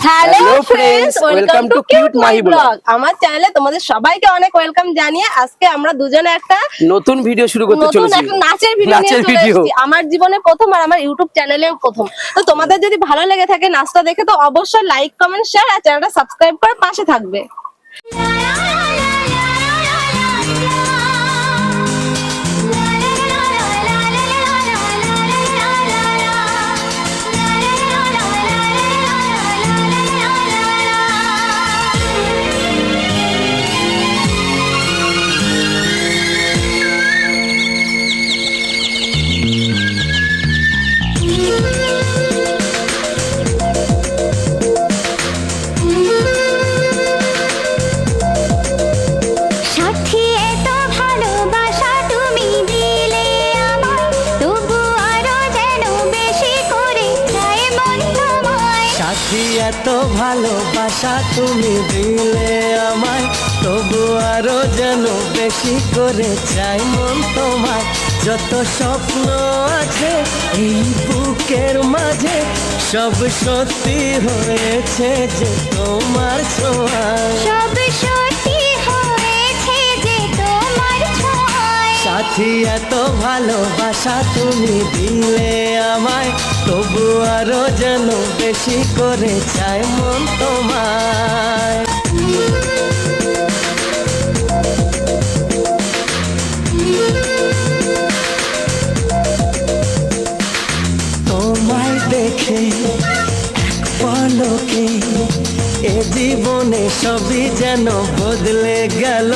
Hello friends, welcome to cute my Vlog. Blog আমার চ্যানেলে তোমাদের সবাইকে অনেক ওয়েলকাম জানিয়ে আজকে আমরা দুজনে একটা নতুন ভিডিও শুরু করতে নতুন চলেছি একটা নাচের ভিডিও নিয়ে চলে ভিডিও এসেছি আমার জীবনে প্রথম আর আমার ইউটিউব চ্যানেলেও প্রথম তো তোমাদের যদি ভালো লেগে থাকে নাচটা দেখে তো অবশ্যই লাইক কমেন্ট শেয়ার আর চ্যানেলটা সাবস্ক্রাইব করে পাশে থাকবে সাথী এত ভালোবাসা তুমি দিলে আমায়। তবু আরও যেন বেশি করে চাই মন তোমার যত স্বপ্ন আছে এই বুকের মাঝে সব সত্যি হয়েছে যে তোমার ছোঁয়ায়। সব সত্যি হয়েছে যে তোমার ছোঁয়ায়। সাথী এত ভালোবাসা তুমি দিলে আমায়। তবু আরও যেন বেশি করে চাই মন তোমায়। তোমায় দেখে পলকে এ জীবনে সবই যেন বদলে গেল।